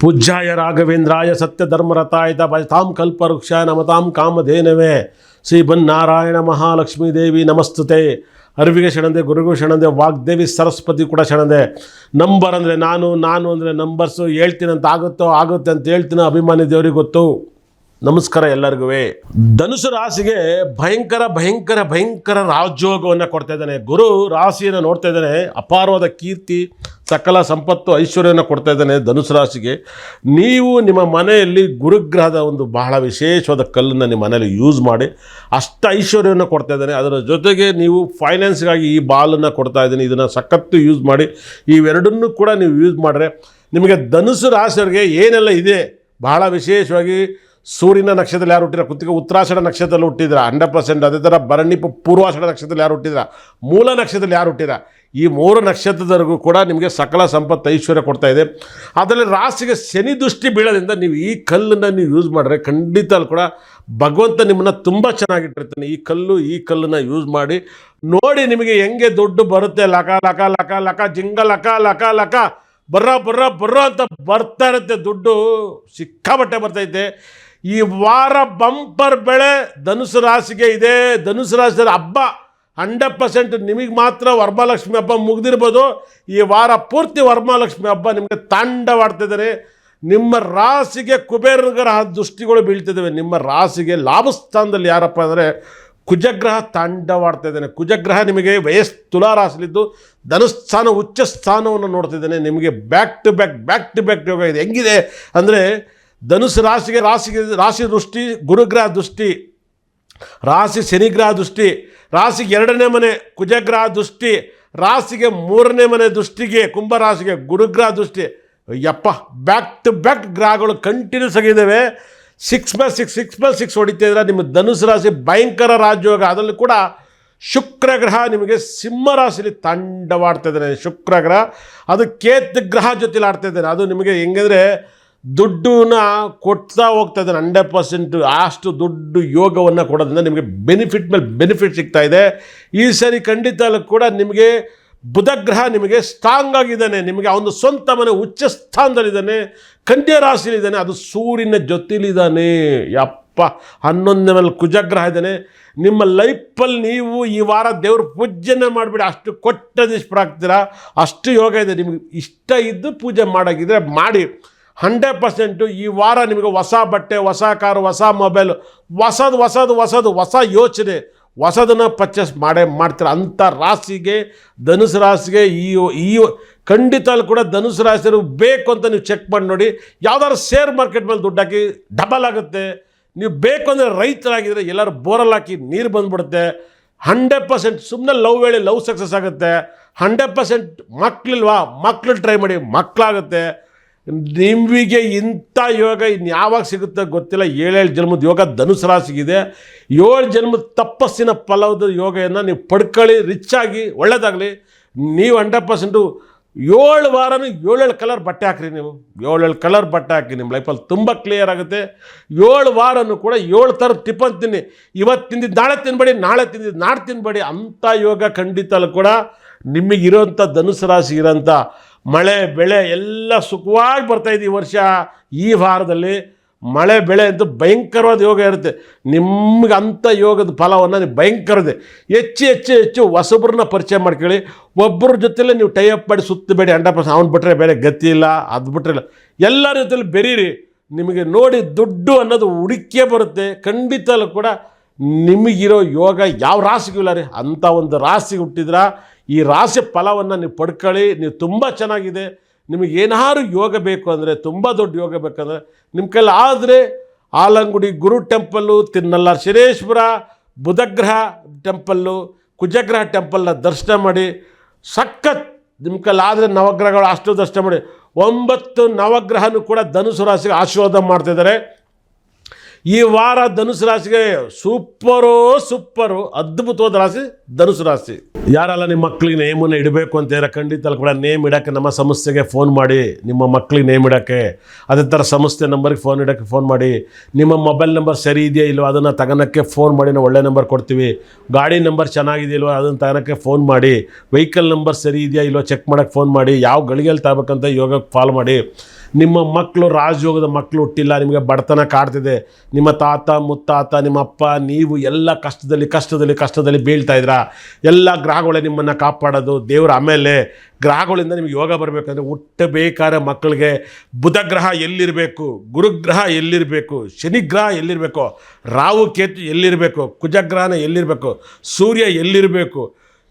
ಪೂಜ್ಯಾಯ ರಾಘವೇಂದ್ರಾಯ ಸತ್ಯಧರ್ಮರತಾಯತ ಭಜತಾಂ ಕಲ್ಪವೃಕ್ಷ ನಮತಾಂ ಕಾಮಧೇನವೇ. ಶ್ರೀ ಬನ್ನಾರಾಯಣ ಮಹಾಲಕ್ಷ್ಮೀ ದೇವಿ ನಮಸ್ತುತೆ. ಅರಿವಿಗೆ ಶರಣದೆ, ಗುರುಗೂ ಶರಣದೆ, ವಾಗ್ದೇವಿ ಸರಸ್ವತಿ ಕೂಡ ಶರಣದೆ. ನಂಬರ್ ಅಂದರೆ ನಾನು ನಾನು ಅಂದರೆ ನಂಬರ್ಸು ಹೇಳ್ತೀನಂತ ಆಗುತ್ತೋ ಆಗುತ್ತೆ ಅಂತ ಹೇಳ್ತೀನಿ ಅಭಿಮಾನಿ ದೇವರಿಗೆ ಗೊತ್ತು. ನಮಸ್ಕಾರ ಎಲ್ಲರಿಗೂ ಧನುಸು ರಾಶಿಗೆ ಭಯಂಕರ ಭಯಂಕರ ಭಯಂಕರ ರಾಜ್ಯೋಗವನ್ನು ಕೊಡ್ತಾ ಇದ್ದಾನೆ. ಗುರು ರಾಶಿಯನ್ನು ನೋಡ್ತಾ ಇದ್ದಾನೆ. ಅಪಾರವಾದ ಕೀರ್ತಿ, ಸಕಲ ಸಂಪತ್ತು ಐಶ್ವರ್ಯವನ್ನು ಕೊಡ್ತಾ ಇದ್ದಾನೆ ಧನುಸು ರಾಶಿಗೆ. ನೀವು ನಿಮ್ಮ ಮನೆಯಲ್ಲಿ ಗುರುಗ್ರಹದ ಒಂದು ಬಹಳ ವಿಶೇಷವಾದ ಕಲ್ಲನ್ನು ನಿಮ್ಮ ಮನೆಯಲ್ಲಿ ಯೂಸ್ ಮಾಡಿ ಅಷ್ಟು ಐಶ್ವರ್ಯವನ್ನು ಕೊಡ್ತಾ ಇದ್ದಾನೆ. ಅದರ ಜೊತೆಗೆ ನೀವು ಫೈನಾನ್ಸ್ಗಾಗಿ ಈ ಬಾಲನ್ನು ಕೊಡ್ತಾ ಇದ್ದೀನಿ. ಇದನ್ನು ಸಖತ್ತು ಯೂಸ್ ಮಾಡಿ ಇವೆರಡನ್ನೂ ಕೂಡ ನೀವು ಯೂಸ್ ಮಾಡಿದ್ರೆ ನಿಮಗೆ ಧನುಸು ರಾಶಿಯವರಿಗೆ ಏನೆಲ್ಲ ಇದೆ? ಬಹಳ ವಿಶೇಷವಾಗಿ ಸೂರ್ಯನ ನಕ್ಷತ್ರದಲ್ಲಿ ಯಾರು ಹುಟ್ಟಿದ್ರ? ಕುತ್ತಿಗೆ ಉತ್ತರಾಷಾಢ ನಕ್ಷತ್ರದಲ್ಲಿ ಹುಟ್ಟಿದ್ರ. ಹಂಡ್ರೆಡ್ ಪರ್ಸೆಂಟ್ ಅದೇ ಥರ ಭರಣಿ ಪ- ಪೂರ್ವಾಷಾಢ ನಕ್ಷತ್ರದಲ್ಲಿ ಯಾರು ಹುಟ್ಟಿದ್ರ? ಮೂಲ ನಕ್ಷತ್ರದಲ್ಲಿ ಯಾರು ಹುಟ್ಟಿದ ಈ ಮೂರು ನಕ್ಷತ್ರದವರೆಗೂ ಕೂಡ ನಿಮಗೆ ಸಕಲ ಸಂಪತ್ತು ಐಶ್ವರ್ಯ ಕೊಡ್ತಾ ಇದೆ. ಅದರಲ್ಲಿ ರಾಸಿಗೆ ಶನಿ ದೃಷ್ಟಿ ಬೀಳೋದ್ರಿಂದ ನೀವು ಈ ಕಲ್ಲನ್ನು ನೀವು ಯೂಸ್ ಮಾಡಿದ್ರೆ ಖಂಡಿತ ಅಲ್ಲಿ ಕೂಡ ಭಗವಂತ ನಿಮ್ಮನ್ನು ತುಂಬ ಚೆನ್ನಾಗಿಟ್ಟಿರ್ತಾನೆ. ಈ ಕಲ್ಲು, ಈ ಕಲ್ಲನ್ನು ಯೂಸ್ ಮಾಡಿ ನೋಡಿ ನಿಮಗೆ ಹೆಂಗೆ ದುಡ್ಡು ಬರುತ್ತೆ. ಲಕ ಲಕ ಲಕ ಲಕ, ಜಿಂಗ, ಲಕ ಲಕ ಲಕ. ಬರ್ರ ಬರ್ರ ಬರ್ರ ಅಂತ ಬರ್ತಾ ಇರುತ್ತೆ. ದುಡ್ಡು ಸಿಕ್ಕಾಬಟ್ಟೆ ಬರ್ತೈತೆ ಈ ವಾರ ಬಂಪರ್ ಬೆಳೆ ಧನುಸು ರಾಶಿಗೆ ಇದೆ. ಧನುಸು ರಾಶಿಯಲ್ಲಿ ಹಬ್ಬ ಹಂಡ್ರೆಡ್ ಪರ್ಸೆಂಟ್ ನಿಮಗೆ ಮಾತ್ರ ವರಮಹಾಲಕ್ಷ್ಮಿ ಹಬ್ಬ ಮುಗಿದಿರ್ಬೋದು. ಈ ವಾರ ಪೂರ್ತಿ ವರಮಹಾಲಕ್ಷ್ಮಿ ಹಬ್ಬ ನಿಮಗೆ ತಾಂಡವಾಡ್ತಿದ್ದಾರೆ ನಿಮ್ಮ ರಾಶಿಗೆ ಕುಬೇರ ಗ್ರಹ ದೃಷ್ಟಿಗಳು ಬೀಳ್ತಿದ್ದಾವೆ. ನಿಮ್ಮ ರಾಶಿಗೆ ಲಾಭಸ್ಥಾನದಲ್ಲಿ ಯಾರಪ್ಪ ಅಂದರೆ ಕುಜಗ್ರಹ ತಾಂಡವಾಡ್ತಾ ಇದ್ದಾನೆ. ಕುಜಗ್ರಹ ನಿಮಗೆ ವಯಸ್ ತುಲಾ ಧನುಸ್ಥಾನ ಉಚ್ಚ ಸ್ಥಾನವನ್ನು ನೋಡ್ತಿದ್ದಾನೆ ನಿಮಗೆ back to back back to back ಯೋಗ ಇದೆ. ಹೆಂಗಿದೆ ಅಂದರೆ ಧನುಸು ರಾಶಿಗೆ ರಾಶಿಗೆ ರಾಶಿ ದೃಷ್ಟಿ, ಗುರುಗ್ರಹ ದೃಷ್ಟಿ, ರಾಶಿ ಶನಿಗ್ರಹ ದೃಷ್ಟಿ, ರಾಶಿಗೆ ಎರಡನೇ ಮನೆ ಕುಜಗ್ರಹ ದೃಷ್ಟಿ, ರಾಶಿಗೆ ಮೂರನೇ ಮನೆ ದೃಷ್ಟಿಗೆ ಕುಂಭರಾಶಿಗೆ ಗುರುಗ್ರಹ ದೃಷ್ಟಿ. ಯಪ್ಪ ಬ್ಯಾಕ್ ಟು ಬ್ಯಾಕ್ ಗ್ರಹಗಳು ಕಂಟಿನ್ಯೂಸ್ ಆಗಿದ್ದಾವೆ six by six six by six ಹೊಡಿತಾ ಇದ್ರೆ ನಿಮ್ಮ ಧನುಸು ರಾಶಿ ಭಯಂಕರ ರಾಜಯೋಗ. ಅದರಲ್ಲಿ ಕೂಡ ಶುಕ್ರ ಗ್ರಹ ನಿಮಗೆ ಸಿಂಹ ರಾಶಿಲಿ ತಂಡವಾಡ್ತಾ ಇದ್ದಾನೆ. ಶುಕ್ರ ಗ್ರಹ, ಅದು ಕೇತು ಗ್ರಹ ಜೊತೆಲಿ ಆಡ್ತಾ ಇದ್ದಾನೆ. ಅದು ನಿಮಗೆ ಹೆಂಗಂದರೆ ದುಡ್ಡನ್ನ ಕೊಡ್ತಾ ಹೋಗ್ತಾ ಇದ್ದಾನೆ ಹಂಡ್ರೆಡ್ ಪರ್ಸೆಂಟ್ ಅಷ್ಟು ದುಡ್ಡು ಯೋಗವನ್ನು ಕೊಡೋದ್ರಿಂದ ನಿಮಗೆ ಬೆನಿಫಿಟ್ ಮೇಲೆ ಬೆನಿಫಿಟ್ ಸಿಗ್ತಾ ಇದೆ. ಈ ಸರಿ ಖಂಡಿತ ಅಲ್ಲೂ ಕೂಡ ನಿಮಗೆ ಬುಧಗ್ರಹ ನಿಮಗೆ ಸ್ಟ್ರಾಂಗ್ ಆಗಿದ್ದಾನೆ, ನಿಮಗೆ ಅವನು ಸ್ವಂತ ಮನೆ ಉಚ್ಚ ಸ್ಥಾನದಲ್ಲಿದ್ದಾನೆ, ಕನ್ಯಾ ರಾಶಿಯಲ್ಲಿದ್ದಾನೆ, ಅದು ಸೂರ್ಯನ ಜೊತೆಲಿದ್ದಾನೆ ಯಪ್ಪ, ಹನ್ನೊಂದನೇ ಮೇಲೆ ಕುಜಗ್ರಹ ಇದ್ದಾನೆ. ನಿಮ್ಮ ಲೈಫಲ್ಲಿ ನೀವು ಈ ವಾರ ದೇವ್ರ ಪೂಜೆನೇ ಮಾಡಿಬಿಡಿ, ಅಷ್ಟು ಕೊಟ್ಟದಿಷ್ಪರಾಗ್ತೀರಾ ಅಷ್ಟು ಯೋಗ ಇದೆ, ನಿಮಗೆ ಇಷ್ಟ ಇದ್ದು ಪೂಜೆ ಮಾಡೋಕ್ಕಿದ್ರೆ ಮಾಡಿ. ಹಂಡ್ರೆಡ್ ಪರ್ಸೆಂಟು ಈ ವಾರ ನಿಮಗೆ ಹೊಸ ಬಟ್ಟೆ, ಹೊಸ ಕಾರು, ಹೊಸ ಮೊಬೈಲು, ಹೊಸದು ಹೊಸದು ಹೊಸದು, ಹೊಸ ಯೋಚನೆ, ಹೊಸದನ್ನು ಪರ್ಚೇಸ್ ಮಾಡೇ ಮಾಡ್ತಾರೆ. ಅಂಥ ರಾಶಿಗೆ, ಧನುಸು ರಾಶಿಗೆ ಈ ಈ ಖಂಡಿತಲ್ಲಿ ಕೂಡ ಧನುಸು ರಾಶಿಯರು ಬೇಕು ಅಂತ ನೀವು ಚೆಕ್ ಮಾಡಿ ನೋಡಿ. ಯಾವ್ದಾದ್ರು ಶೇರ್ ಮಾರ್ಕೆಟ್ ಮೇಲೆ ದುಡ್ಡು ಹಾಕಿ ಡಬಲ್ ಆಗುತ್ತೆ. ನೀವು ಬೇಕು ಅಂದರೆ ರೈತರಾಗಿದ್ದರೆ ಎಲ್ಲರೂ ಬೋರಲ್ಲಿ ಹಾಕಿ ನೀರು ಬಂದ್ಬಿಡುತ್ತೆ. ಹಂಡ್ರೆಡ್ ಪರ್ಸೆಂಟ್ ಸುಮ್ಮನೆ ಲವ್ ಹೇಳಿ ಲವ್ ಸಕ್ಸಸ್ ಆಗುತ್ತೆ. ಹಂಡ್ರೆಡ್ ಪರ್ಸೆಂಟ್ ಮಕ್ಕಳಿಲ್ವಾ ಮಕ್ಕಳು ಟ್ರೈ ಮಾಡಿ ಮಕ್ಕಳಾಗುತ್ತೆ ನಿಮಗೆ ಇಂಥ ಯೋಗ ಇನ್ನು ಯಾವಾಗ ಸಿಗುತ್ತೆ ಗೊತ್ತಿಲ್ಲ. ಏಳೇಳು ಜನ್ಮದ ಯೋಗ ಧನುಸು ರಾಶಿಗಿದೆ. ಏಳು ಜನ್ಮದ ತಪಸ್ಸಿನ ಫಲದ ಯೋಗವನ್ನು ನೀವು ಪಡ್ಕೊಳ್ಳಿ. ರಿಚ್ ಆಗಿ, ಒಳ್ಳೇದಾಗಲಿ. ನೀವು ಹಂಡ್ರೆಡ್ ಪರ್ಸೆಂಟು ಏಳು ವಾರನೂ ಏಳೇಳು ಕಲರ್ ಬಟ್ಟೆ ಹಾಕ್ರಿ ನೀವು. ಏಳೇಳು ಕಲರ್ ಬಟ್ಟೆ ಹಾಕಿ ನಿಮ್ಮ ಲೈಫಲ್ಲಿ ತುಂಬ ಕ್ಲಿಯರ್ ಆಗುತ್ತೆ. ಏಳು ವಾರನೂ ಕೂಡ ಏಳು ಥರದ ಟಿಫನ್ ತಿನ್ನಿ ಇವತ್ತು ತಿಂದಿದ್ದು ನಾಳೆ ತಿನ್ಬೇಡಿ, ನಾಳೆ ತಿಂದಿದ್ದು ನಾಳೆ ತಿನ್ಬೇಡಿ ಅಂಥ ಯೋಗ ಖಂಡಿತಲ್ಲೂ ಕೂಡ ನಿಮಗಿರೋಂಥ ಧನುಸು ರಾಶಿ ಇರೋಂಥ ಮಳೆ, ಬೆಳೆ ಎಲ್ಲ ಸುಖವಾಗಿ ಬರ್ತಾಯಿದೆ ಈ ವರ್ಷ. ಈ ವಾರದಲ್ಲಿ ಮಳೆ, ಬೆಳೆ ಅಂತ ಭಯಂಕರವಾದ ಯೋಗ ಇರುತ್ತೆ. ನಿಮ್ಗೆ ಅಂಥ ಯೋಗದ ಫಲವನ್ನು ನೀವು ಭಯಂಕರ ಇದೆ ಹೆಚ್ಚು ಹೆಚ್ಚು ಹೆಚ್ಚು ಹೊಸಬ್ರನ್ನ ಪರಿಚಯ ಮಾಡ್ಕೊಳ್ಳಿ. ಒಬ್ಬರ ಜೊತೆಲೇ ನೀವು ಟೈ ಅಪ್ ಮಾಡಿ ಸುತ್ತಬೇಡಿ ಹಂಡ್ರೆಡ್ ಪರ್ಸೆಂಟ್ ಅವ್ನು ಬಿಟ್ಟರೆ ಬೇರೆ ಗತಿ ಇಲ್ಲ, ಅದು ಬಿಟ್ಟರೆ ಇಲ್ಲ. ಎಲ್ಲರ ಜೊತೆಲಿ ಬೆರೀರಿ. ನಿಮಗೆ ನೋಡಿ ದುಡ್ಡು ಅನ್ನೋದು ಹುಡುಕೇ ಬರುತ್ತೆ. ಖಂಡಿತಲ್ಲೂ ಕೂಡ ನಿಮಗಿರೋ ಯೋಗ ಯಾವ ರಾಸಿಗೂ ಇಲ್ಲ ರೀ? ಅಂಥ ಒಂದು ರಾಸಿಗೆ ಹುಟ್ಟಿದ್ರ ಈ ರಾಶಿ ಫಲವನ್ನು ನೀವು ಪಡ್ಕೊಳ್ಳಿ, ನೀವು ತುಂಬ ಚೆನ್ನಾಗಿದೆ. ನಿಮಗೆ ಏನಾದ್ರು ಯೋಗ ಬೇಕು ಅಂದರೆ, ತುಂಬ ದೊಡ್ಡ ಯೋಗ ಬೇಕಂದರೆ ನಿಮ್ಮ ಕೈಲಿ ಆದರೆ ಆಲಂಗುಡಿ, ಗುರು ಟೆಂಪಲ್ಲು, ತಿನ್ನಲ್ಲ ಶಿರೇಶ್ವರ, ಬುಧಗ್ರಹ ಟೆಂಪಲ್ಲು, ಕುಜಗ್ರಹ ಟೆಂಪಲ್ನ ದರ್ಶನ ಮಾಡಿ, ಸಖತ್ ನಿಮ್ಮ ಕೈಲಿ ಆದರೆ ನವಗ್ರಹಗಳು ಅಷ್ಟು ದರ್ಶನ ಮಾಡಿ, ಒಂಬತ್ತು ನವಗ್ರಹನೂ ಕೂಡ ಧನುಸು ರಾಶಿಗೆ ಆಶೀರ್ವಾದ ಮಾಡ್ತಿದ್ದಾರೆ. ಈ ವಾರ ಧನುಸು ರಾಶಿಗೆ ಸೂಪರು ಸೂಪರು ಅದ್ಭುತವಾದ ರಾಶಿ ಧನುಸು ರಾಶಿ. ಯಾರಲ್ಲ ನಿಮ್ಮ ಮಕ್ಳಿಗೆ ನೇಮನ್ನು ಇಡಬೇಕು ಅಂತ ಹೇಳಿ ಖಂಡಿತ ಕೂಡ ನೇಮ್ ಇಡೋಕ್ಕೆ, ನಮ್ಮ ಸಂಸ್ಥೆಗೆ ಫೋನ್ ಮಾಡಿ, ನಿಮ್ಮ ಮಕ್ಳಿಗೆ ನೇಮ್ ಇಡೋಕ್ಕೆ, ಅದೇ ಥರ ಸಂಸ್ಥೆ ನಂಬರ್ಗೆ ಫೋನ್ ಇಡೋಕ್ಕೆ ಫೋನ್ ಮಾಡಿ, ನಿಮ್ಮ ಮೊಬೈಲ್ ನಂಬರ್ ಸರಿ ಇದೆಯಾ ಇಲ್ವೋ, ಅದನ್ನು ತಗೋಳಕ್ಕೆ ಫೋನ್ ಮಾಡಿ, ನಾವು ಒಳ್ಳೆ ನಂಬರ್ ಕೊಡ್ತೀವಿ. ಗಾಡಿ ನಂಬರ್ ಚೆನ್ನಾಗಿದೆಯಲ್ವೋ ಅದನ್ನು ತಗೋಳಕ್ಕೆ ಫೋನ್ ಮಾಡಿ ವೆಹಿಕಲ್ ನಂಬರ್ ಸರಿ ಇದೆಯಾ ಇಲ್ವೋ ಚೆಕ್ ಮಾಡೋಕ್ಕೆ ಫೋನ್ ಮಾಡಿ, ಯಾವ ಗಳಿಗೆಯಲ್ಲಿ ತಗೋಬೇಕಂತ ಯೋಗಕ್ಕೆ ಫಾಲೋ ಮಾಡಿ. ನಿಮ್ಮ ಮಕ್ಕಳು ರಾಜಯೋಗದ ಮಕ್ಕಳು ಹುಟ್ಟಿಲ್ಲ, ನಿಮಗೆ ಬಡತನ ಕಾಡ್ತಿದೆ. ನಿಮ್ಮ ತಾತ, ಮುತ್ತಾತ, ನಿಮ್ಮ ಅಪ್ಪ, ನೀವು ಎಲ್ಲ ಕಷ್ಟದಲ್ಲಿ ಕಷ್ಟದಲ್ಲಿ ಕಷ್ಟದಲ್ಲಿ ಬೀಳ್ತಾ ಇದ್ದೀರಾ? ಎಲ್ಲ ಗ್ರಹಗಳೇ ನಿಮ್ಮನ್ನು ಕಾಪಾಡೋದು. ದೇವರ ಆಮೇಲೆ ಗ್ರಹಗಳಿಂದ ನಿಮಗೆ ಯೋಗ ಬರಬೇಕಂದ್ರೆ ಹುಟ್ಟಬೇಕಾದ ಮಕ್ಕಳಿಗೆ ಬುಧ ಗ್ರಹ ಎಲ್ಲಿರಬೇಕು, ಗುರುಗ್ರಹ ಎಲ್ಲಿರಬೇಕು, ಶನಿಗ್ರಹ ಎಲ್ಲಿರಬೇಕು, ರಾಹು ಕೇತು ಎಲ್ಲಿರಬೇಕು, ಕುಜಗ್ರಹನ ಎಲ್ಲಿರಬೇಕು, ಸೂರ್ಯ ಎಲ್ಲಿರಬೇಕು